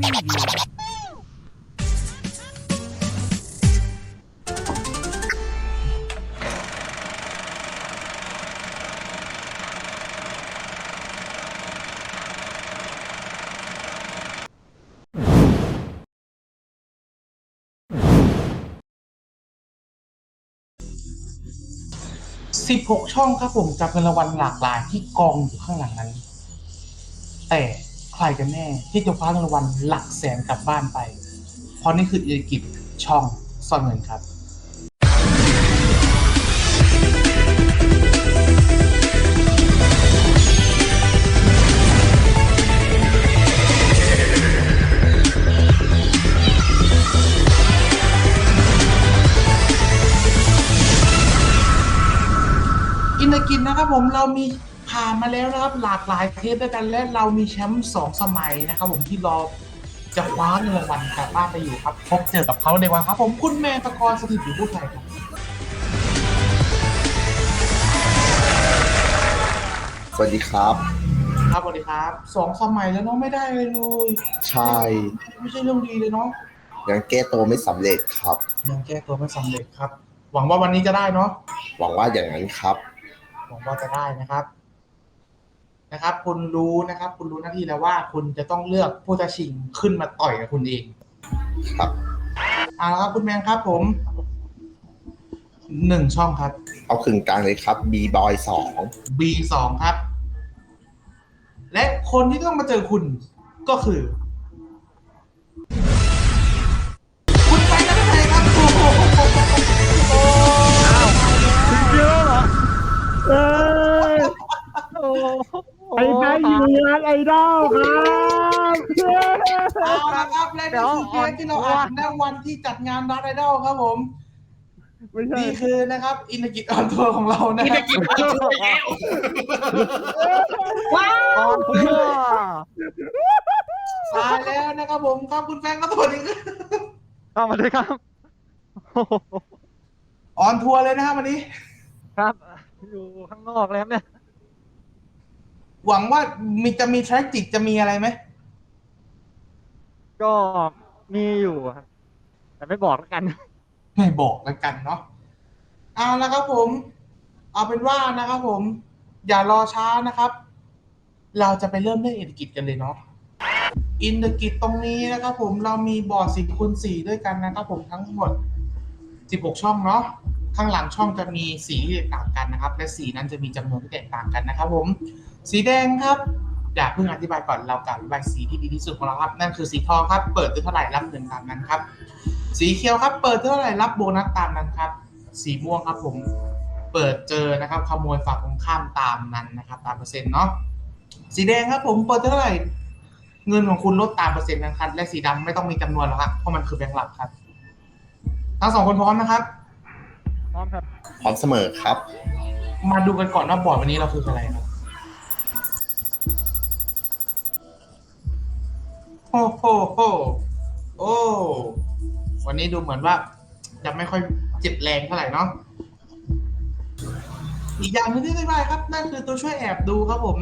Preview. 16ช่องครับผมจับเงินรางวัลหลากหลายที่กองอยู่ข้างหลังนั้น แต่ ใครกันแน่ ที่จะคว้ารางวัลหลักแสนกลับบ้านไป เพราะนี่คืออิกิจช่องซ่อนเงินครับอินเดกินนะครับผมเรามี ผ่านมาแล้วนะครับหลากหลายเทปด้วยกันและเรามีแชมป์สองสมัยนะครับ ผมที่รอจะคว้าเงินรางวัลกลับบ้านไปอยู่ครับ พบเจอกับเขาในวันครับ ผมคุณแมนตะกรสถิตอยู่ผู้ไทยครับสวัสดีครับ ครับสวัสดีครับสองสมัยแล้วเนาะไม่ได้เลยเลยใช่ ไม่ใช่เรื่องดีเลยเนาะยังแก้ตัวไม่สำเร็จครับ ยังแก้ตัวไม่สำเร็จครับ หวังว่าวันนี้จะได้เนาะหวังว่าอย่างนั้นครับ หวังว่าจะได้นะครับ นะครับ คุณรู้นะครับ คุณรู้หน้าที่แล้วว่าคุณจะต้องเลือกผู้ท้าชิงขึ้นมาต่อยกับคุณเองครับเอาละครับคุณแมนครับผมหนึ่งช่องครับ เอาขึงกลางเลยครับ B Boy สอง B สองครับ และคนที่ต้องมาเจอคุณก็คือ ยู่งานไอดอลครับเอาละครับและนี่คือเกมที่เราอ่านในวันที่จัดงานรัดไอดอลครับผมไม่ใช่นี่คือนะครับ อินกิจออนทัวร์ของเรานะอินคเตรัอบร์กิจออนทัวร์แล้วอ๋อเพื่อตายแล้วนะครับผมครับคุณแฟนก็สวัสดีครับเอามาเลยครับโอ้โหออนทัวร์เลยนะครับวันนี้ครับ อยู่ข้างนอกแล้วเนี่ย หวังว่ามีจะมีแทร็กจิกจะมีอะไรไหมก็มีอยู่ครับ แต่ไม่บอกแล้วกัน ไม่บอกแล้วกันเนาะเอาละครับผม เอาเป็นว่านะครับผม อย่ารอช้านะครับ เราจะไปเริ่มเล่นอินกิจกันเลยเนาะอินกิจตรงนี้นะครับผมเรามีบอร์ดสี่คูณสี่ด้วยกันนะครับผมทั้งหมด16ช่องเนาะข้างหลังช่องจะมีสีที่แตกต่างกันนะครับ และสีนั้นจะมีจำนวนที่แตกต่างกันนะครับผมสีแดงครับอย่าเพิ่งอธิบายก่อนเรากล่าวอธิบายสีที่ดีที่สุดของเราครับ นั่นคือสีทองครับ เปิดด้วยเท่าไหร่รับเงินตามนั้นครับ สีเขียวครับ เปิดเท่าไหร่รับโบนัสตามนั้นครับ สีม่วงครับผมเปิดเจอนะครับขโมยฝากตรงข้ามตามนั้นนะครับตามเปอร์เซ็นต์เนาะสีแดงครับผมเปิดเท่าไหร่เงินของคุณลดตามเปอร์เซ็นต์นะครับและสีดำไม่ต้องมีจำนวนแล้วครับเพราะมันคือแบงค์หลักครับ ทั้งสองคนพร้อมนะครับ พร้อมครับพร้อมเสมอครับ มาดูกันก่อนว่าบอร์ดวันนี้เราคืออะไรครับ โอ้โหโหโอ้วันนี้ดูเหมือนว่า จะไม่ค่อยเจ็บแรงเท่าไหร่เนาะอีกอย่างหนึงที่ไม่ได้ครับ นั่นคือตัวช่วยแอบดูครับผม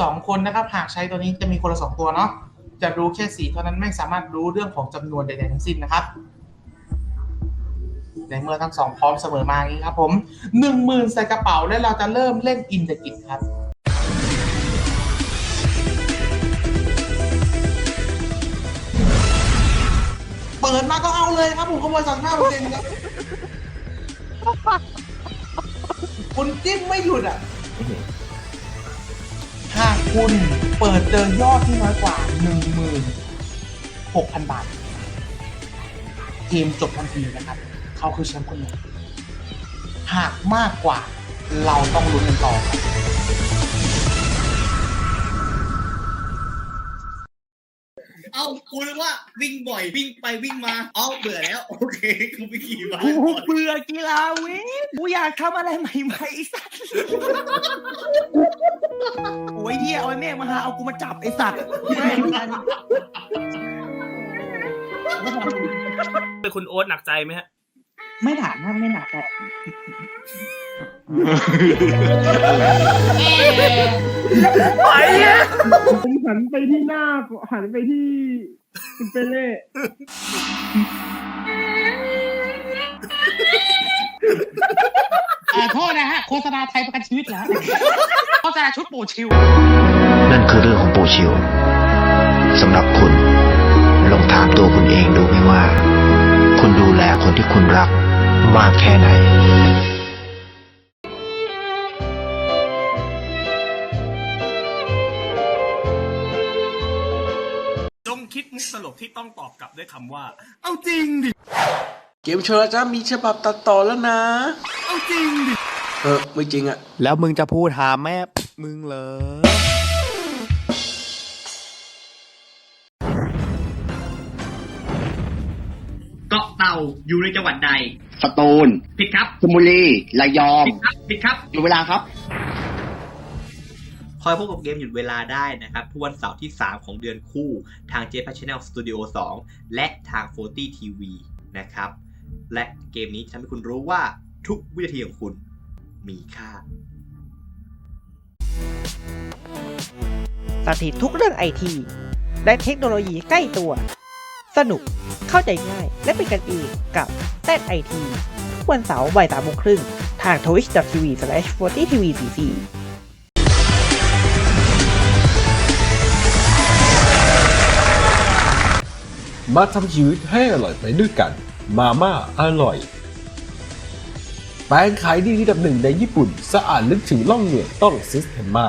สองคนนะครับ หากใช้ตัวนี้จะมีคนละสองตัวเนาะจะรู้แค่สีเท่านั้นไม่สามารถรู้เรื่องของจำนวนใดๆทั้งสิ้นนะครับในเมื่อทั้งสองพร้อมเสมอมาอย่างนี้ครับผมหนึ่งหมื่นใส่กระเป๋าและเราจะเริ่มเล่นอินเดกิจครับ ปิดมาก็เอาเลยครับผมขโมยสามห้าเปอร์เซ็นต์ครับคุณจิ้มไม่หยุดอะ หากคุณเปิดเจอยอดที่น้อยกว่าหนึ่งหมื่นหกพันบาทเกมจบทันทีนะครับ เขาคือแชมป์คนใหม่หากมากกว่าเราต้องลุ้นกันต่อครับ เอ้ากูนึกว่าวิ่งบ่อยวิ่งไปวิ่งมา เอ้าเบื่อแล้ว โอเคกูไปขี่ม้ากูก่อนเบื่อกีฬาวิ่งกูอยากทำอะไรใหม่ๆไอ้สัตว์โอ้ยเฮียเอาไอ้แม่งมาหาเอากูมาจับไอ้สัตว์แม่งกันเป็นคุณโอ๊ตหนักใจไหมฮะ ไม่หนักนะไม่หนัก แต่ผมหันไปที่หน้าหันไปที่คุณเปเล่อ่าโทษนะฮะโฆษณาไทยประกันชีวิตเหรอฮะโฆษณาชุดโปรชิว นั่นคือเรื่องของปูชิวสำหรับคุณลองถามตัวคุณเองดูไหมว่า คุณดูแลคนที่คุณรักมากแค่ไหน คิดมุกตลกที่ต้องตอบกลับด้วยคำว่า เอาจริงดิ เกมโชว์จะมีฉบับตัดต่อแล้วนะ เอาจริงดิ เออ ไม่จริงอะแล้วมึงจะพูดหาแม่มึงเหรอเกาะเต่าอยู่ในจังหวัดใด สตูล ผิดครับชลบุรีระยองผิดครับผิดครับดูเวลาครับ คอยพบกับเกมหยุดเวลาได้นะครับ ทุกวันเสาร์ที่ 3 ของเดือนคู่ทาง j p a Channel Studio 2 และทาง 40 TV นะครับ และเกมนี้ทำให้คุณรู้ว่าทุกวินาทีของคุณมีค่า สถิตทุกเรื่องไอทีและเทคโนโลยีใกล้ตัว สนุกเข้าใจง่าย และเป็นกันเองกับแต้ไอทีวันเสาร์บ่ายสามโมงครึ่งทาง twitch.tv/40tvcc มาทำชีวิตให้อร่อยไปด้วยกัน มาม่าอร่อย แปลงขายดีที่ดับหนึ่งในญี่ปุ่น สะอาดลึกถึงล่องเหงื่อต้องซิสเ e ม a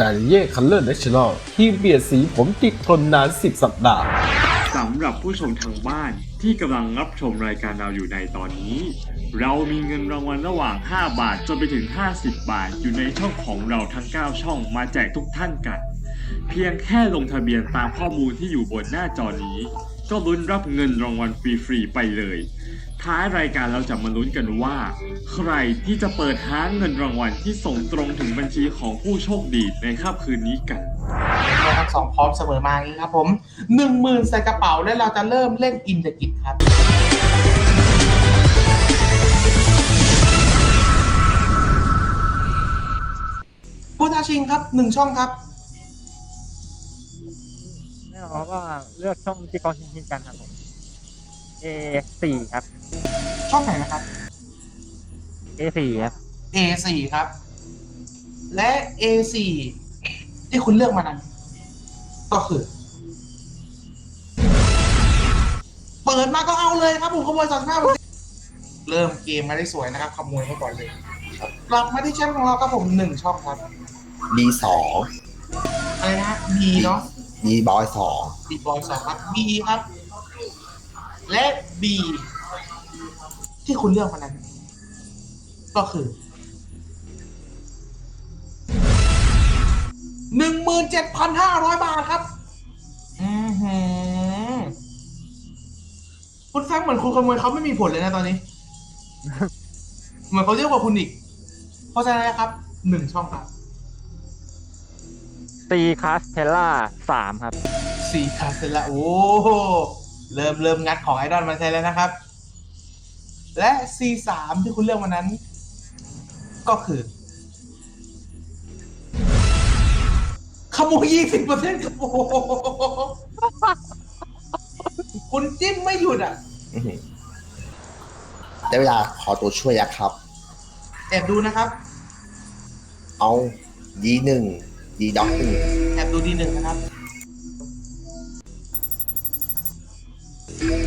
การเย่คัลเลอร์เนชั่นแนลที่เบียดสีผมติดทนนาน 10 สัปดาห์สำหรับผู้ชมทางบ้านที่กำลังรับชมรายการเราอยู่ในตอนนี้ เรามีเงินรางวัลระหว่าง 5 บาทจนไปถึง 50 บาทอยู่ในช่องของเราทั้ง 9 ช่องมาแจกทุกท่านกัน เพียงแค่ลงทะเบียนตามข้อมูลที่อยู่บนหน้าจอนี้ ก็ลุ้นรับเงินรางวัลฟรีๆไปเลย ท้ายรายการเราจะมาลุ้นกันว่า ใครที่จะเปิดหาเงินรางวัลที่ส่งตรงถึงบัญชีของผู้โชคดีในค่ำคืนนี้กันเราทั้งสองพร้อมเสมอมาอย่างนี้ครับผมหนึ่งหมื่นใส่กระเป๋าและเราจะเริ่มเล่นอินเดกิจครับ ผู้ท้าชิงครับหนึ่งช่องครับ แน่นอนว่าเลือกช่องที่กองชิงๆกันครับผม A สี่ครับ ช่องไหนนะครับ A สี่ครับ A4 ครับ และ A4 ที่คุณเลือกมานั้น ก็คือ เปิดมาก็เอาเลยครับผมขโมยสองห้าเริ่มเกมมาได้สวยนะครับขโมยมาก่อนเลยกลับมาที่แชมป์ของเราครับผมหนึ่งช่องครับ B2 อะไรนะ B เนาะ B boy B บอยสองครับ B ครับ และ B ที่คุณเลือกมานั้นก็คือหนึ่งหมื่นเจ็ดพันห้าร้อยบาทครับอือหือคุณแฟงเหมือนคุณขโมยเขาไม่มีผลเลยนะตอนนี้ เหมือนเขาเรียกว่าคุณอีก เพราะฉะนั้นนะครับหนึ่งช่องครับ C คาสเทล่าสามครับ สี่คาสเซล่าโอ้โหเริ่มเริ่มงัดของไอดอลมาใช้แล้วนะครับ และ C3 ที่คุณเลือกวันนั้น ก็คือขโมยยี่สิบเปอร์เซ็นต์ครับโอ้โหคุณจิ้มไม่หยุดอะ อื้อหือได้เวลาขอตัวช่วยแล้วครับ แอบดูนะครับ เอา D1 D Doc หนึ่งแอบดูดีหนึ่งนะครับ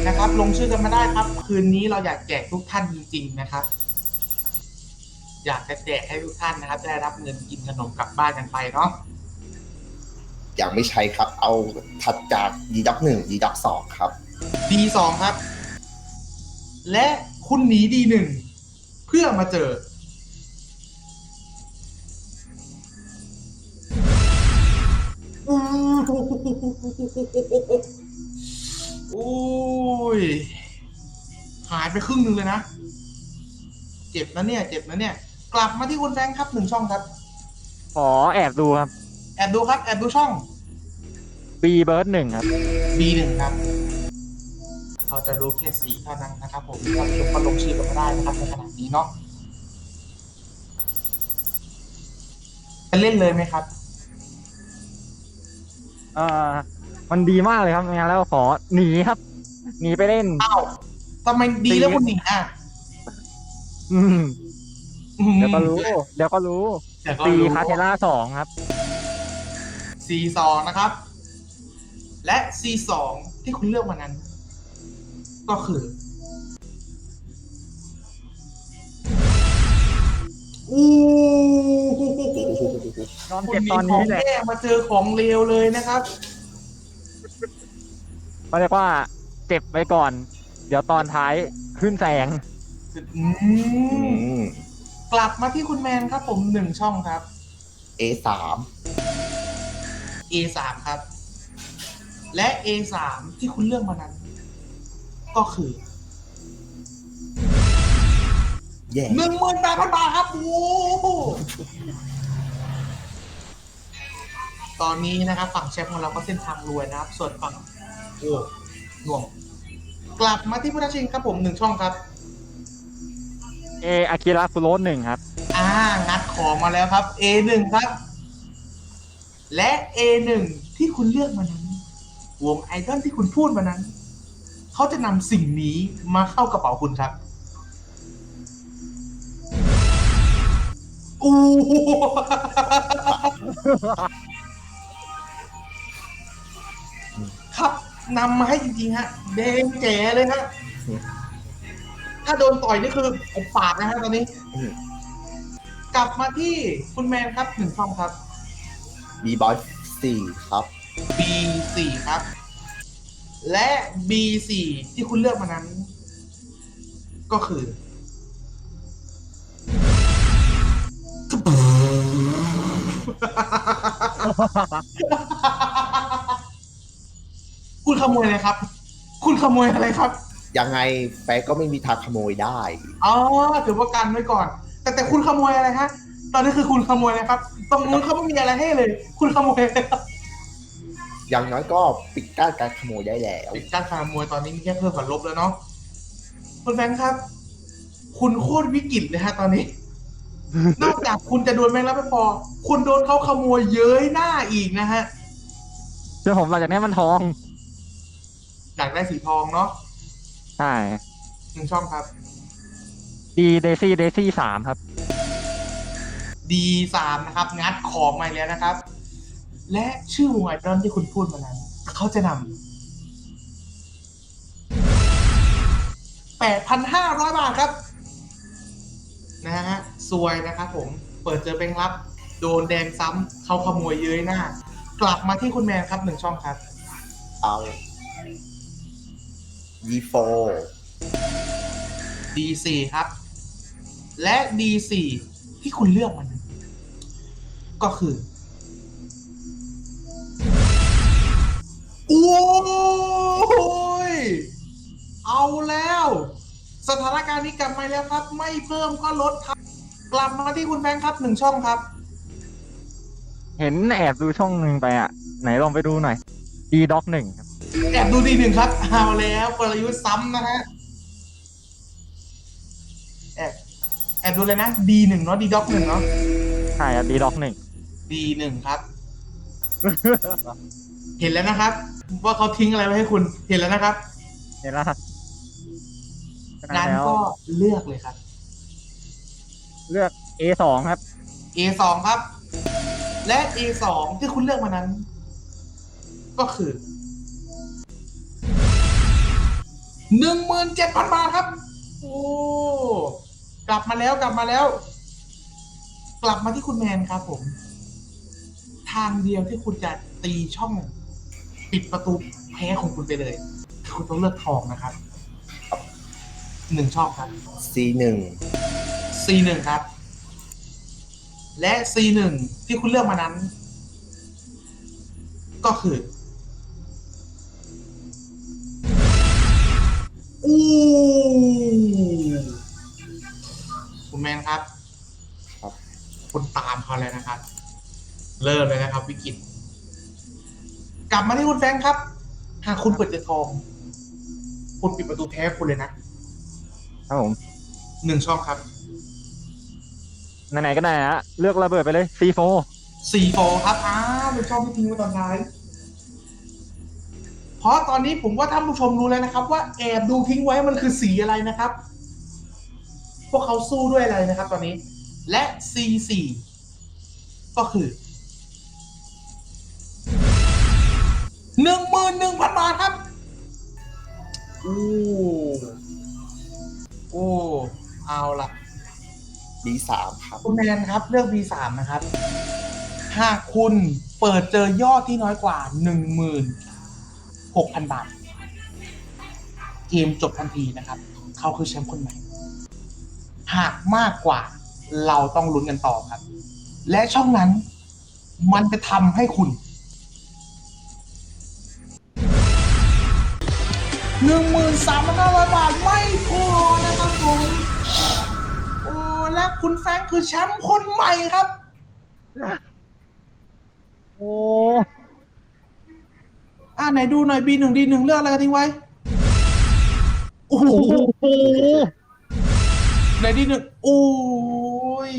นะครับ ลงชื่อกันมาได้ครับ คืนนี้เราอยากแจกทุกท่านจริงๆนะครับ อยากจะแจกให้ทุกท่านนะครับ ได้รับเงินกินขนมกลับบ้านกันไปเนาะยังไม่ใช้ครับ เอาถัดจาก D Doc 1 D Doc 2ครับดีสองครับ และคุณหนีดีหนึ่งเพื่อมาเจอ โอ้ย หายไปครึ่งหนึ่งเลยนะ เจ็บนะเนี่ย เจ็บนะเนี่ย กลับมาที่คุณแฟรงค์ครับหนึ่งช่องครับขอแอบดูครับ แอบดูครับ แอบดูช่อง B เบิร์ดหนึ่งครับ B1 ครับ เราจะรู้แค่สีเท่านั้นนะครับผมท่านผู้ชมก็ลงชื่อกันมาได้นะครับในขณะนี้เนาะจะเล่นเลยไหมครับ เอ่อมันดีมากเลยครับงั้นแล้วขอหนีครับ หนีไปเล่น อ้าวทำไมดีแล้วคุณหนิงอะอืมอืมเดี๋ยวก็รู้ เดี๋ยวก็รู้เดี๋ยวก็ตีรู้คาเทล่าสองครับ C2 นะครับ และ C2 ที่คุณเลือกมานั้น ก็คือ อู้ยอมคุเจ็ณบมีตอนขอนี้งแหละแย่มาเจอของเลวเลยนะครับเขาเรียกว่าเจ็บไปก่อน เดี๋ยวตอนท้ายขึ้นแสง อืมกลับมาที่คุณแมนครับผมหนึ่งช่องครับ A3 A3 ครับ และ A3 ที่คุณเลือกมานั้น ก็คือ แย่หนึ่งหมื่นแปดพันบาทครับโอ้โหตอนนี้นะครับฝั่งแชมป์ของเราก็เส้นทางรวยนะครับ ส่วนฝั่งโอ้หน่วง กลับมาที่ผู้ท้าชิงครับผมหนึ่งช่องครับ เออากิระฟุโรสหนึ่งครับ อ่า งัดของมาแล้วครับ A1 ครับ และ A1 ที่คุณเลือกมานั้น วงไอดอลที่คุณพูดมานั้น เขาจะนำสิ่งนี้มาเข้ากระเป๋าคุณครับ อู้หูครับนำมาให้จริงๆฮะแดงแจ๋เลยฮะถ้าโดนต่อยนี่คืออบปากนะฮะตอนนี้อืมกลับมาที่คุณแมนครับหนึ่งช่องครับ B Boy 4ครับ B4 ครับ และ B4 ที่คุณเลือกมานั้น ก็คือ คุณขโมยอะไรครับ คุณขโมยอะไรครับ ยังไงแฟก็ไม่มีทางขโมยได้ อ๋อถือว่ากันไว้ก่อน แต่แต่คุณขโมยอะไรฮะ ตอนนี้คือคุณขโมยอะไรครับตรงนู้นเขาไม่มีอะไรให้เลย คุณขโมยอะไรครับอย่างน้อยก็ปิดกั้นการขโมยได้แล้วปิดการขโมยตอนนี้มีแค่เพิ่มกับลบแล้วเนาะคุณแฟรงค์ครับ คุณโคตรวิกฤตเลยฮะตอนนี้ นอกจากคุณจะโดนแมงแล้วไม่พอ คุณโดนเขาขโมยเย้ยหน้าอีกนะฮะเชื่อผมหลังจากนี้มันทอง อยากได้สีทองเนาะใช่ หนึ่งช่องครับ ดีเดซี่เดซี่สามครับ D3 นะครับ งัดของมาอีกแล้วนะครับ และชื่อวงไอดอลที่คุณพูดมานั้น เขาจะนำ8,500บาทครับ นะฮะซวยนะครับผมเปิดเจอเป็นรับโดนแดงซ้ำเขาขโมยเย้ยหน้า กลับมาที่คุณแมนครับหนึ่งช่องครับ เอา D4 D4 ครับ และ D4 ที่คุณเลือกมัน ก็คือโอ้ยเอาแล้ว สถานการณ์นี้กลับมาแล้วครับ ไม่เพิ่มก็ลดครับ กลับมาที่คุณแบงค์ครับหนึ่งช่องครับ เห็นแอบดูช่องหนึ่งไปอะ ไหนลองไปดูหน่อยดีด็อกหนึ่งครับ แอบดูดีหนึ่งครับเอาแล้วกลยุทธ์ซ้ำนะฮะแอบแอบดูเลยนะ D หนึ่งเนาะ D ด็อกหนึ่งเนาะใช่ครับดีด็อกหนึ่ง D หนึ่งครับ เห็นแล้วนะครับ ว่าเขาทิ้งอะไรไว้ให้คุณเห็นแล้วนะครับ เห็นแล้วครับ งั้นแล้วก็เลือกเลยครับ เลือก A สองครับ A สองครับ และ A สองที่คุณเลือกมานั้น ก็คือหนึ่งหมื่นเจ็ดพันบาทครับ โอ้กลับมาแล้วกลับมาแล้ว กลับมาที่คุณแมนครับผม ทางเดียวที่คุณจะตีช่อง ปิดประตูแพ้ของคุณไปเลยคือคุณต้องเลือกทองนะครับ หนึ่งช่องครับ C1 C1 ครับ และ C1 ที่คุณเลือกมานั้น ก็คือ อู้คุณแมนครับ ครับ คุณตามเขาแล้วนะครับ เริ่มเลยนะครับ วิกฤต กลับมาที่คุณแฟรงค์ครับ หากคุณเปิดเจอทอง คุณปิดประตูแพ้คุณเลยนะ ครับผมหนึ่งช่องครับไหนๆก็ได้ฮะเลือกระเบิดไปเลย C4 สี่โฟครับอ้าวเป็นช่องที่ทิ้งไว้ตอนท้าย เพราะตอนนี้ผมว่าท่านผู้ชมรู้แล้วนะครับ ว่าแอบดูทิ้งไว้มันคือสีอะไรนะครับ พวกเขาสู้ด้วยอะไรนะครับ ตอนนี้ และ C4 ก็คือหนึ่งหมื่นหนึ่งพันบาทครับโอ้ โอ้เอาละ B3 ครับ คุณแมนครับเลือก B3 นะครับ หากคุณเปิดเจอยอดที่น้อยกว่า 16,000 บาท เกมจบทันทีนะครับ เขาคือแชมป์คนใหม่ หากมากกว่าเราต้องลุ้นกันต่อครับ และช่องนั้นมันจะทำให้คุณ หนึ่งหมื่นสามพันห้าร้อยบาทไม่พอนะครับผมโอ้และคุณแฟรงค์คือแชมป์คนใหม่ครับ โอ้อ่าไหนดูหน่อย B หนึ่ง D หนึ่งเลือกอะไรกันทิ้งไว้ โอ้โหโหไหน D หนึ่งโอ้ย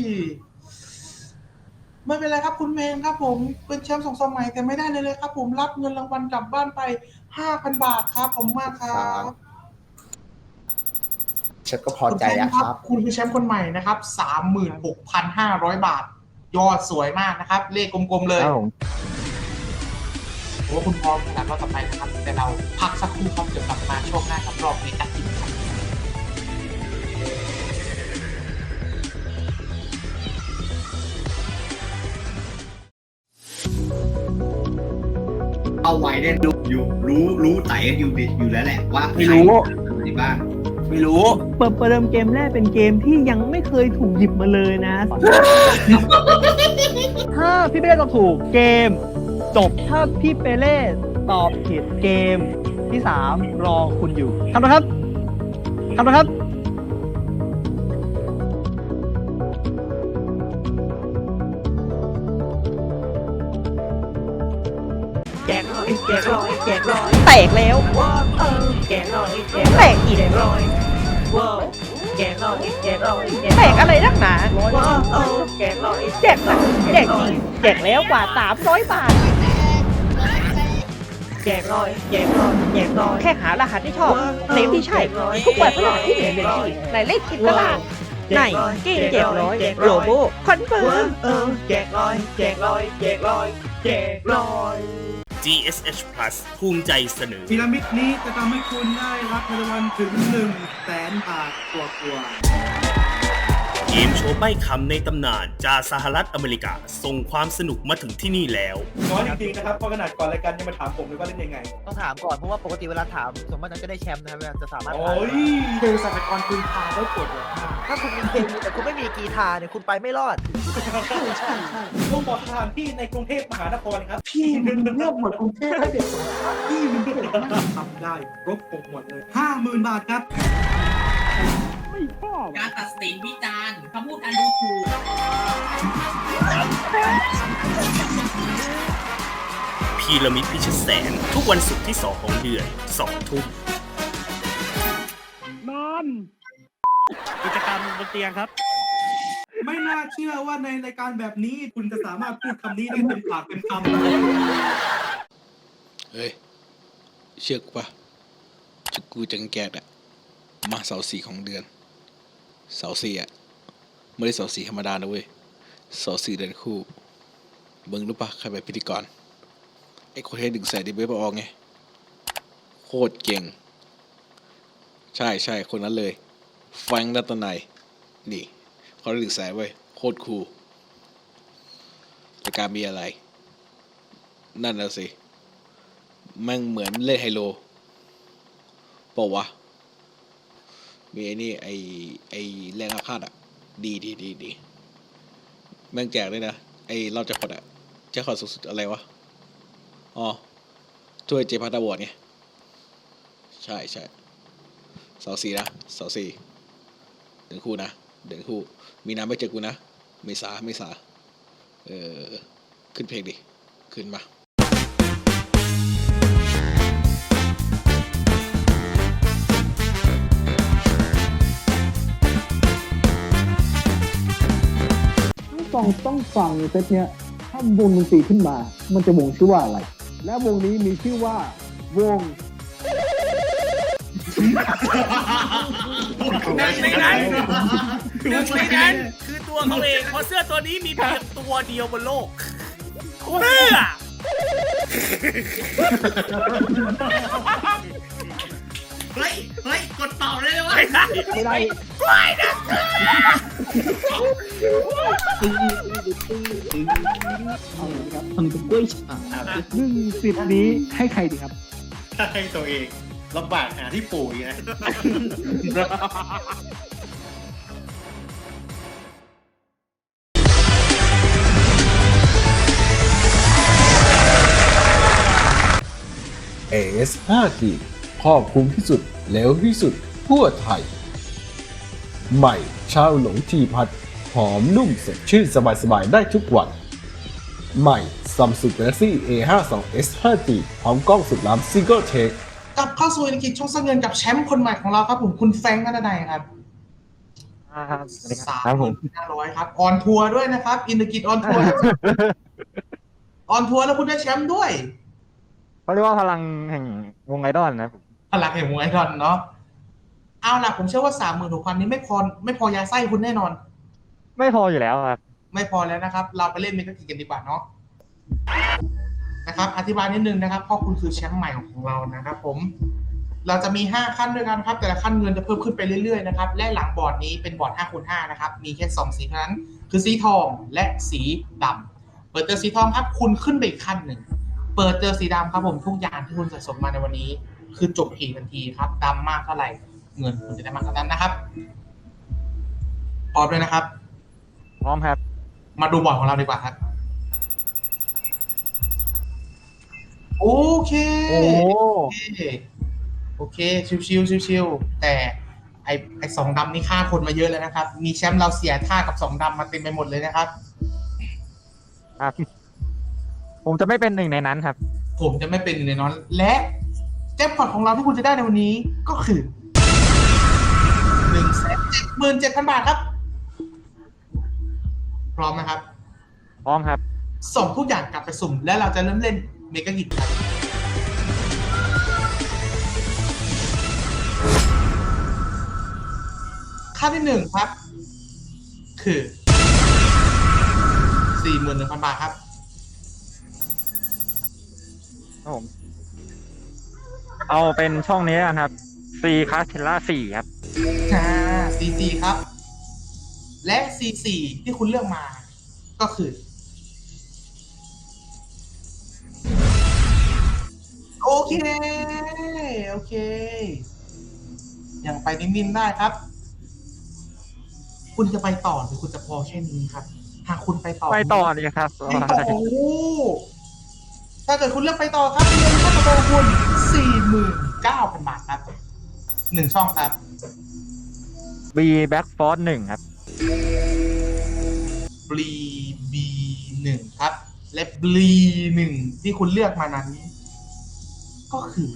ไม่เป็นไรครับคุณเมนครับผมเป็นแชมป์สองสมัยแต่ไม่ได้เลยเลยครับ ผมรับเงินรางวัลกลับบ้านไปห้าพันบาทครับผมมากครับเชฟก็พอใจแล้วครับ คุณคือแชมป์คนใหม่นะครับสามหมื่นหกพันห้าร้อยบาท ยอดสวยมากนะครับ เลขกลมๆเลยครับผมผมว่าคุณพร้อมสำหรับรอบต่อไปนะครับ แต่เราพักสักครู่ครับเดี๋ยวกลับมาช่วงหน้ากับรอบเมกากินาไว้เนี่ยดูอยู่รู้รู้ไต่กันอยู่ดิอยู่แล้วแหละว่าไม่รู้ใคทำอะไรบ้างไม่รู้เปิดประเดิมเกมแรกเป็นเกมที่ยังไม่เคยถูกหยิบมาเลยนะ ถ้าพี่เป้ตอบถูกเกม จบถ้าพี่เปเล่ตอบผิดเกมที่สามรอคุณอยู่ทำนะครับทำนะครับ จกร้อยแจกร้อยแตกแล้วแจกร้อยแตกอีกแจกร้อยแจกร้อยแจกร้อยแตกอะไรนักหนาแจกร้อยแจกหนักแจกจริงแจกแล้วกว่าสามร้อยบาทแจกร้อยแจกร้อยแจกร้อย แค่หารหัสที่ชอบเซฟที่ใช่ ทุกวันพฤหัสที่เหนึ่งเดือนสี่ในเลขกินตลาดในเกมแจกร้อยโลโบคอนเฟิร์มแจกร้อยแจกร้อยแจกร้อยแจกร้อย GSH Plus ภูมิใจเสนอ พีระมิดนี้จะทำให้คุณได้รับเงินรางวัลถึง1นึ่งแสนบาทกว่ากว่า เกมโชว์ใบ้คำในตำนานจากสหรัฐอเมริกา ส่งความสนุกมาถึงที่นี่แล้ว น้อยจริงๆนะครับเพราะขนาดก่อนรายการยังมาถามผมเลยว่าเล่นยังไง ต้องถามก่อนเพราะว่าปกติเวลาถามสมมติจะได้แชมป์นะครับเวลาจะสามารถโอ้ยเจอสัตว์กรคุณพาได้ปวดหัวมากถ้าคุณมีเคมีแต่คุณไม่มีกีตาร์เนี่ยคุณไปไม่รอดต้องบอกสถานที่ในกรุงเทพมหานครครับพี่มันเลือกหมดกรุงเทพให้เด็กพี่มันเด็กมากทำได้ครบหกหมดเลยห้าหมื่นบาทครับ การตัดสินวิจารณ์คำพูดการดูถูกพีระมิดพิชิตแสน ทุกวันศุกร์ที่2ของเดือน2ทุ่มนอน กิจกรรมบนเตียงครับ ไม่น่าเชื่อว่าในรายการแบบนี้คุณจะสามารถพูดคำนี้ได้เต็มปากเต็มคำเฮ้ย เชื่อกูปะจุกกูจังแกดอะมาเสาสี่ของเดือน เสาสี่อะไม่ได้เสาสี่ธรรมดานะเว้ยเสาสี่เดือนคู่มึงรู้ปะใครเป็นพิธีกรไอ้คนที่ดึงใส่ดิเบสออกไงโคตรเก่ง ใช่ใช่คนนั้นเลยแฟงค์รัตนัยนี่เขาดึงใส่เว้ยโคตรคูลรายการมีอะไร นั่นน่ะสิแม่งเหมือนเล่นไฮโลเปล่าวะ มีไอ้นี่ไอไอแรงอาฆาตอะ ดีดีดีดีแม่งแจกด้วยนะ ไอเราจะขอดอะจะขอดสุดๆอะไรวะ อ๋อถ้วยเจพัตตาวอดไง ใช่ใช่เสาสี่นะเสาสี่เดินคู่นะ เดินคู่ มีน้ำไม่เจอกูนะ เมษาเมษาเออ ขึ้นเพลงดิ ขึ้นมา ต้องฟังต้องฟังเซตเนี้ยถ้าวงดนตรีขึ้นมา มันจะวงชื่อว่าอะไร และวงนี้มีชื่อว่าวงหนึ่งในนั้นหนึ่งในนั้นคือตัวเขาเองเพราะเสื้อตัวนี้มีเพียงตัวเดียวบนโลกเสื้อเฮ้ย เฮ้ย กด เป่าได้เลยวะไม่ได้ไม่ได้ไม่ได้ทำกับกล้วยฉาบหนึ่งสิบนี้ให้ใครดีครับให้ตัวเองลำบากหาที่ปู่อีกนะ AS 5G ครอบคลุมที่สุด เร็วที่สุด ทั่วไทย ใหม่ชาวหลงทีพัดหอมนุ่มสดชื่นสบายๆได้ทุกวัน ใหม่ Samsung Galaxy A52s 5G พร้อมกล้องสุดล้ำ Single Take กลับเข้าสู่อินกิจช่องสร้างเงินกับแชมป์คนใหม่ของเราครับผมคุณแฟรงค์นันทนายครับสามครับหผมื่มนห้าร้อยครับออนทัวร์ด้วยนะครับ อินกิจออนทัวร์ออนทัวร์แล้วคุณได้แชมป์ด้วยเขาเรียกว่าพลังแห่งวงไอดอลนะพลังแห่งวงไอดอลเนาะ เอาล่ะผมเชื่อว่าสามหมื่นหกพันนี้ไม่พอไม่พอยาไส้คุณแน่นอน ไม่พออยู่แล้วครับ ไม่พอแล้วนะครับ เราไปเล่นเมกากิจกันดีกว่าเนาะนะครับ อธิบายนิดนึงนะครับเพราะคุณคือแชมป์ใหม่ของเรานะครับ ผม เราจะมี 5 ขั้นด้วยกันครับ แต่ละขั้นเงินจะเพิ่มขึ้นไปเรื่อยๆนะครับ และหลังบอร์ดนี้เป็นบอร์ด5คูณ5นะครับ มีแค่2สีเท่านั้น คือสีทองและสีดำเปิดเจอสีทองครับ คุณขึ้นไปอีกขั้นหนึ่ง เปิดเจอสีดำครับผมทุกอย่างที่คุณสะสมมาในวันนี้ คือจบเหตุทันทีครับดำมากเท่าไหร่ เงินคุณจะได้มากเท่านั้นนะครับพร้อมด้วยนะครับ พร้อมครับ มาดูบอร์ดของเราดีกว่าครับ โอเคโอ้โอเคโอเค ชิวๆชิวๆแต่ไอไอสองดำนี่ฆ่าคนมาเยอะแล้วนะครับ มีแชมป์เราเสียท่ากับสองดำมาเต็มไปหมดเลยนะครับ ครับ ผมจะไม่เป็นหนึ่งในนั้นครับ ผมจะไม่เป็นหนึ่งในนั้น และแจ็คพอตของเราที่คุณจะได้ในวันนี้ก็คือหนึ่งแสน เจ็ดหมื่นเจ็ดพันบาทครับ พร้อมนะครับ พร้อมครับ ส่งทุกอย่างกลับไปสุ่ม แล้วเราจะเริ่มเล่นเมกะกิจครับขั้นที่หนึ่งครับ คือสี่หมื่นหนึ่งพันบาทครับ ครับผม เอาเป็นช่องนี้นะครับ C c a s t e l l a 4ครับ อ่า CC ครับ และ CC ที่คุณเลือกมา ก็คือ โอเค โอเคยังไปนิ่มๆได้ครับ คุณจะไปต่อหรือคุณจะพอแค่นี้ครับ หากคุณไปต่อไปต่อดีครับไปต่อโอ้โหถ้าเกิดคุณเลือกไปต่อครับเงินค่าตัวของคุณสี่หมื่นเก้าพันบาทครับหนึ่งช่องครับ B Back Force 1ครับ บลีบีหนึ่งครับ และบลีหนึ่งที่คุณเลือกมานั้น ก็คือ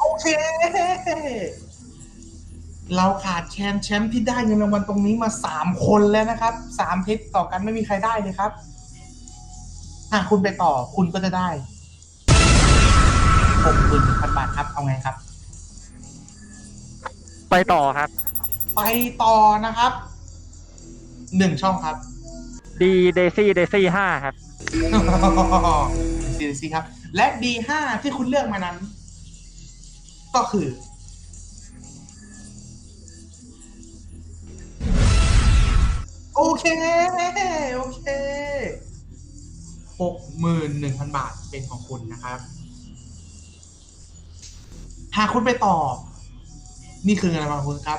โอเค เราขาดแชมป์แชมป์ที่ได้เงินรางวัลตรงนี้มาสามคนแล้วนะครับสามเพชรต่อกันไม่มีใครได้เลยครับหากคุณไปต่อคุณก็จะได้ หกหมื่นพันบาทครับ เอาไงครับ ไปต่อครับ ไปต่อนะครับหนึ่งช่องครับ D Daisy Daisy 5ครับ ซีซีครับ และ D5 ที่คุณเลือกมานั้น ก็คือ โอเค โอเคหกหมื่นหนึ่งพันบาทเป็นของคุณนะครับ หากคุณไปต่อนี่คือเงินรางวัลของคุณครับ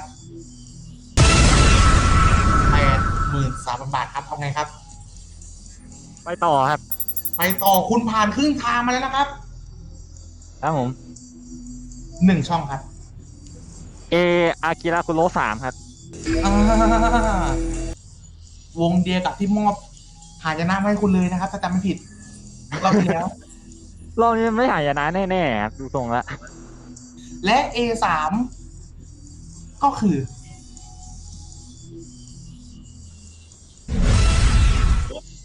แปดหมื่นสามพันบาทครับเอาไงครับ ไปต่อครับ ไปต่อคุณผ่านครึ่งทางมาแล้วนะครับครับผม หนึ่งช่องครับ A Akira Kuro 3ครับ อ่าวงเดียวกับที่มอบหายนะมาให้คุณเลยนะครับ ถ้าจำไม่ผิดรอบที่แล้ว รอบนี้ไม่หายนะแน่ๆครับดูทรงละ และ A สามก็คือ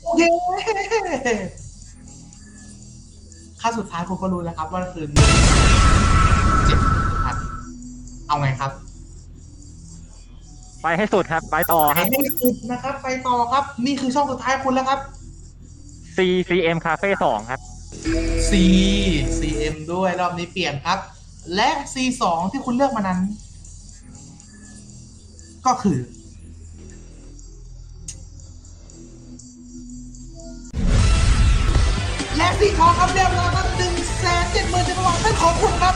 โอเคค่าสุดท้ายคุณก็รู้แล้วครับว่าคือเจ็ดพันเอาไงครับ ไปให้สุดครับ ไปต่อไปครับให้สุดนะครับ ไปต่อครับ นี่คือช่องสุดท้ายคุณแล้วครับ C C M Cafe สองครับ C CM ด้วยรอบนี้เปลี่ยนครับ และ C สองที่คุณเลือกมานั้น ก็คือ และสีทองครับเรียบร้อยครับหนึ่งแสนเจ็ดหมื่นเจ็ดพันเป็นของคุณครับ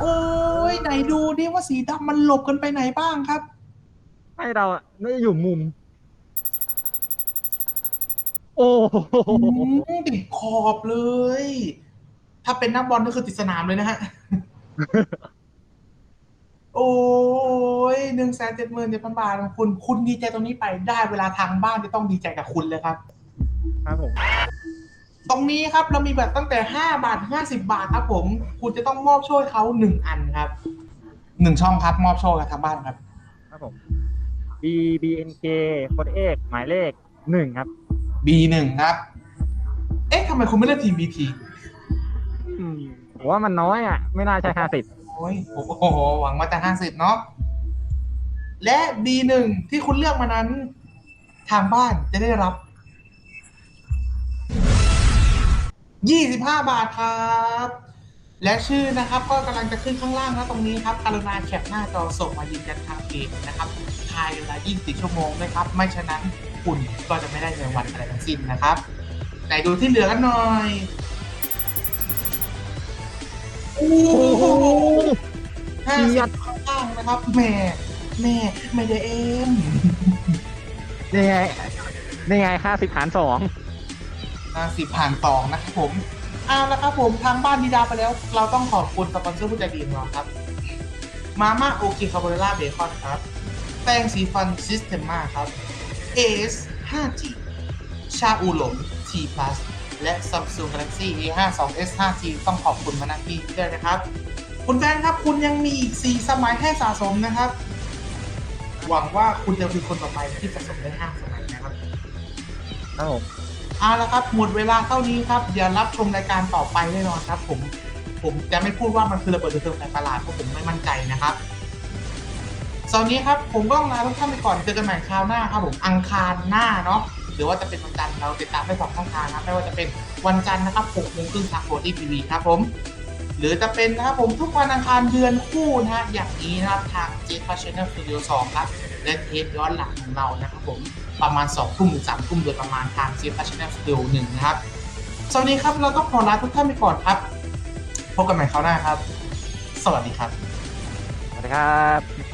โอ้ยไหนดูดิว่าสีดำมันหลบกันไปไหนบ้างครับ ให้เราอะไม่ได้อยู่มุม โอ้โหอืมติดขอบเลย ถ้าเป็นนักบอลก็คือติดสนามเลยนะฮะ โอ้ยหนึ่งแสนเจ็ดหมื่นเจ็ดพันบาทของคุณ คุณดีใจตรงนี้ไปได้เวลาทางบ้านจะต้องดีใจกับคุณเลยครับ ครับผม ตรงนี้ครับเรามีแบบตั้งแต่ห้าบาทห้าสิบาทครับผม คุณจะต้องมอบโช่วยเขาหนึ่งอันครับหนึ่งช่องครับ มอบโช่กับทางบ้านครับ ครับผม B B N K โค้ดเอกหมายเลขหนึ่งครับ B หนึ่งครับ เอ๊ะทำไมคุณไม่เลือกทีม B ทีอืม ผมว่ามันน้อยอะ ไม่น่าใช่ห้าสิบโอ้ยโอ้โหหวังว่าจะห้าสิบเนาะและ B หนึ่งที่คุณเลือกมานั้น ทางบ้านจะได้รับยี่สิบห้าบาทครับ และชื่อนะครับ ก็กำลังจะขึ้นข้างล่างนะตรงนี้ครับกรุณาแคปหน้าจอส่งมายืนยันทางเพจนะครับภายในเวลา 24 ชั่วโมงนะครับ ไม่ฉะนั้นคุณก็จะไม่ได้เงินวันอะไรทั้งสิ้นนะครับ ไหนดูที่เหลือกันหน่อย โอ้โหห้าสิบข้างล่างนะครับแหม่แหม่ไม่ได้เอ็มนี่ไงนี่ไงห้าสิบหารสองห้าสิบผ่านสองนะครับผมเอาละครับผมทางบ้านดีดาไปแล้ว เราต้องขอบคุณสปอนเซอร์ผู้ใจดีของเราครับ มาม่าโอเคคาโบเรล่าเบคอนครับ แป้งสีฟันซิสเต m มาครับ AS 5G ชาอูหลง T Plus และ Samsung Galaxy A52s 5G ต้องขอบคุณมาณที่นี้ด้วยนะครับ คุณแฟนครับคุณยังมีอีก 4 สมัยให้สะสมนะครับ หวังว่าคุณจะเป็นคนต่อไปที่สะสมได้ 5 สมัยนะครับครับผมเอาละครับ หมดเวลาเท่านี้ครับเดี๋ยวรับชมรายการต่อไปแน่นอนครับผมผมจะไม่พูดว่ามันคือระเบิดเทิงในตลาดเพราะผมไม่มั่นใจนะครับสำหรับนี้ครับผมก็ต้องลาทุกท่านไปก่อนเจอกันใหม่คราวหน้าครับผมอังคารหน้าเนาะ หรือว่าจะเป็นวันจันทร์เราติดตามได้สองช่องทางนะครับไม่ว่าจะเป็นวันจันทร์นะครับ6โมงครึ่งทางโฟร์ทีทีวีครับผมหรือจะเป็นนะครับผมทุกวันอังคารเดือนคู่นะฮะอย่างนี้นะครับทางเจ p า Channel Studio 2ครับและเทปย้อนหลังของเรานะครับผมประมาณ2ทุ่มถึง3ทุ่มโดยประมาณทางเจ p า Channel Studio 1นะครับสวัสดีครับเราก็ขอลาทุกท่านไปก่อนครับ พบกันใหม่คราวหน้าครับ สวัสดีครับ สวัสดีครับ